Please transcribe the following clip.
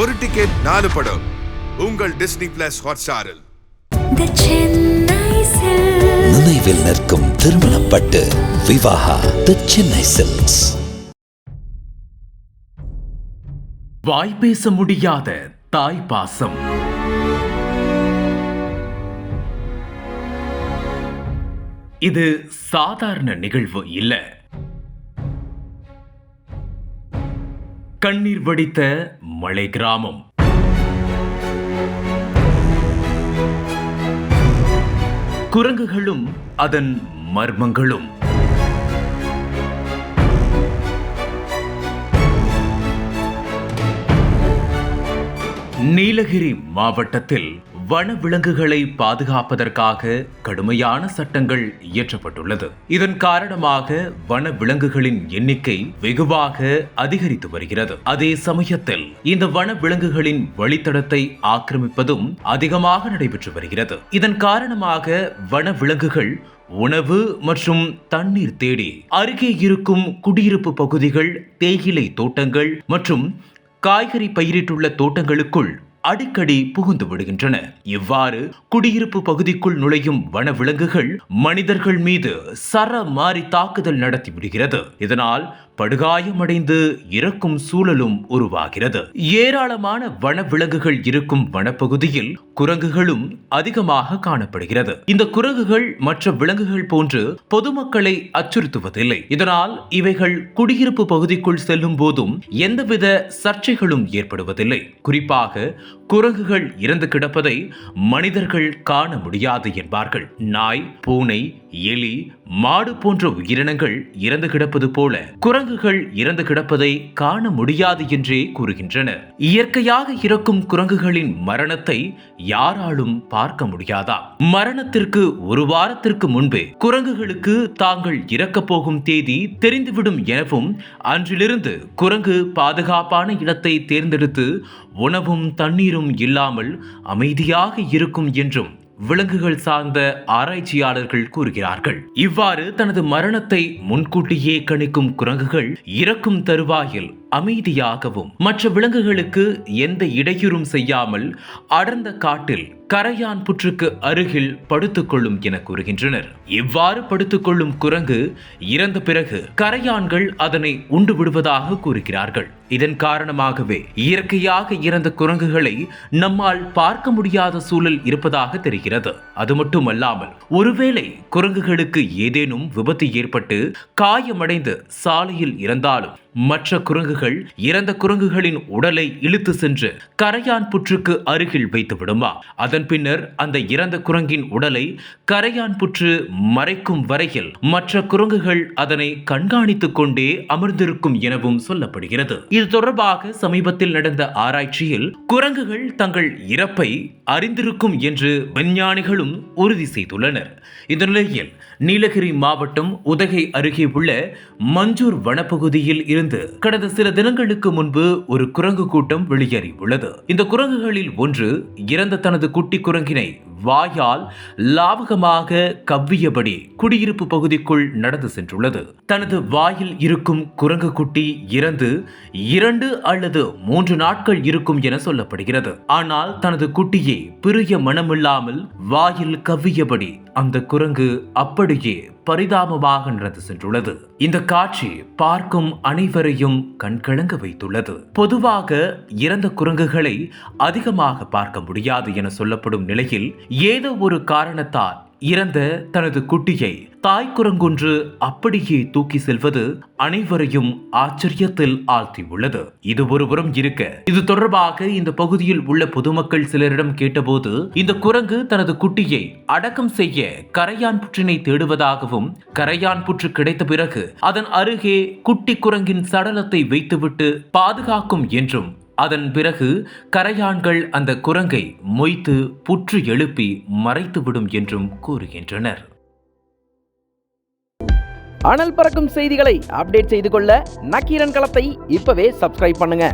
ஒரு டிக்கெட் நாலு படம். உங்கள் டிஸ்னி பிளஸ் ஹாட்ஸ்டாரில். நினைவில் நிற்கும் திருமணப்பட்டு விவாகா தி சென்னை சில்க்ஸ் வாய் பேச முடியாத தாய் பாசம். இது சாதாரண நிகழ்வு இல்ல. கண்ணீர் வடித்த மலை கிராமம். குரங்குகளும் அதன் மர்மங்களும். நீலகிரி மாவட்டத்தில் வனவிலங்குகளை பாதுகாப்பதற்காக கடுமையான சட்டங்கள் இயற்றப்பட்டுள்ளது. இதன் காரணமாக வனவிலங்குகளின் எண்ணிக்கை வெகுவாக அதிகரித்து வருகிறது. அதே சமயத்தில் இந்த வனவிலங்குகளின் வழித்தடத்தை ஆக்கிரமிப்பதும் அதிகமாக நடைபெற்று வருகிறது. இதன் காரணமாக வனவிலங்குகள் உணவு மற்றும் தண்ணீர் தேடி அருகே இருக்கும் குடியிருப்பு பகுதிகள் தேயிலை தோட்டங்கள் மற்றும் காய்கறி பயிரிட்டுள்ள தோட்டங்களுக்குள் அடிக்கடி புகுந்து விடுகின்றன. இவ்வாறு குடியிருப்பு பகுதிக்குள் நுழையும் வனவிலங்குகள் மனிதர்கள் மீது சர மாறி தாக்குதல் நடத்தி விடுகிறது. இதனால் படுகாயமடைந்து இறக்கும் சூழலும் உருவாகிறது. ஏராளமான வனவிலங்குகள் இருக்கும் வனப்பகுதியில் குரங்குகளும் அதிகமாக காணப்படுகிறது. இந்த குரங்குகள் மற்ற விலங்குகள் போன்று பொதுமக்களை அச்சுறுத்துவதில்லை. இதனால் இவைகள் குடியிருப்பு பகுதிக்குள் செல்லும் போதும் எந்தவித சர்ச்சைகளும் ஏற்படுவதில்லை. குறிப்பாக குரங்குகள் இறந்து கிடப்பதை மனிதர்கள் காண முடியாது என்பார்கள். நாய் பூனை எலி மாடு போன்ற உயிரினங்கள் இறந்து கிடப்பது போல குரங்குகள் இறந்து கிடப்பதை காண முடியாது என்றே கூறுகின்றனர் இயற்கையாக இறக்கும் குரங்குகளின் மரணத்தை யாராலும் பார்க்க முடியாதா? மரணத்திற்கு ஒரு வாரத்திற்கு முன்பே குரங்குகளுக்கு தாங்கள் இறக்கப் போகும் தேதி தெரிந்துவிடும் எனவும் அன்றிலிருந்து குரங்கு பாதுகாப்பான இடத்தை தேர்ந்தெடுத்து உணவும் தண்ணீரும் இல்லாமல் அமைதியாக இருக்கும் என்றும் விலங்குகள் சார்ந்த ஆராய்ச்சியாளர்கள் கூறுகிறார்கள். இவ்வாறு தனது மரணத்தை முன்கூட்டியே கணிக்கும் குரங்குகள் இறக்கும் தருவாயில் அமைதியாகவும் மற்ற விலங்குகளுக்கு எந்த இடையூறும் செய்யாமல் அடர்ந்த காட்டில் கரையான் புற்றுக்கு அருகில் படுத்துக்கொள்ளும் என கூறுகின்றனர். இவ்வாறு படுத்துக்கொள்ளும் குரங்கு இறந்த பிறகு கரையான்கள் அதனை உண்டு விடுவதாக கூறுகிறார்கள். இதன் காரணமாகவே இயற்கையாக இறந்த குரங்குகளை நம்மால் பார்க்க முடியாத சூழல் இருப்பதாக தெரிகிறது. அது மட்டுமல்லாமல் ஒருவேளை குரங்குகளுக்கு ஏதேனும் விபத்து ஏற்பட்டு காயமடைந்து சாலையில் இறந்தாலும் மற்ற குரங்குகள் இறந்த குரங்குகளின் உடலை இழுத்து சென்று கரையான் புற்றுக்கு அருகில் வைத்து விடுமா? அதன் பின்னர் அந்த இறந்த குரங்கின் உடலை கரையான் புற்று மறைக்கும் வரையில் மற்ற குரங்குகள் அதனை கண்காணித்துக் கொண்டே அமர்ந்திருக்கும் எனவும் சொல்லப்படுகிறது. இது தொடர்பாக சமீபத்தில் நடந்த ஆராய்ச்சியில் குரங்குகள் தங்கள் இறப்பை அறிந்திருக்கும் என்று விஞ்ஞானிகளும் உறுதி செய்துள்ளனர். இந்த நிலையில் நீலகிரி மாவட்டம் உதகை அருகே உள்ள மஞ்சூர் வனப்பகுதியில் இருந்து கடந்த சில தினங்களுக்கு முன்பு ஒரு குரங்கு கூட்டம் வெளியேறியுள்ளது. இந்த குரங்குகளில் ஒன்று இறந்த தனது குட்டி குரங்கினை வாயால் லாவகமாக கவ்வியபடி குடியிருப்பு பகுதிக்குள் நடந்து சென்றுள்ளது. தனது வாயில் இருக்கும் குரங்கு குட்டி இறந்து இரண்டு அல்லது மூன்று நாட்கள் இருக்கும் என சொல்லப்படுகிறது. ஆனால் தனது குட்டியை பிரிய மனமில்லாமல் வாயில் கவ்வியபடி அந்த குரங்கு அப்படியே பரிதாபமாக நடந்து சென்றுள்ளது. இந்த காட்சி பார்க்கும் அனைவரையும் கண்கலங்க வைத்துள்ளது. பொதுவாக இறந்த குரங்குகளை அதிகமாக பார்க்க முடியாது என சொல்லப்படும் நிலையில் ஏதோ ஒரு காரணத்தால் இறந்த தனது குட்டியை தாய் குரங்கொன்று அப்படியே தூக்கி செல்வது அனைவரையும் ஆச்சரியத்தில் ஆழ்த்தியுள்ளது. இது ஒருபுறம் இருக்க இது தொடர்பாக இந்த பகுதியில் உள்ள பொதுமக்கள் சிலரிடம் கேட்டபோது இந்த குரங்கு தனது குட்டியை அடக்கம் செய்ய கரையான் புற்றினை தேடுவதாகவும் கரையான் புற்று கிடைத்த பிறகு அதன் அருகே குட்டி குரங்கின் சடலத்தை வைத்துவிட்டு பாதுகாக்கும் என்றும் அதன் பிறகு கரையான்கள் அந்த குரங்கை மொய்த்து புற்று எழுப்பி மறைத்துவிடும் என்றும் கூறுகின்றனர். அனல் பறக்கும் செய்திகளை அப்டேட் செய்து கொள்ள நக்கீரன் களத்தை இப்பவே சப்ஸ்கிரைப் பண்ணுங்க.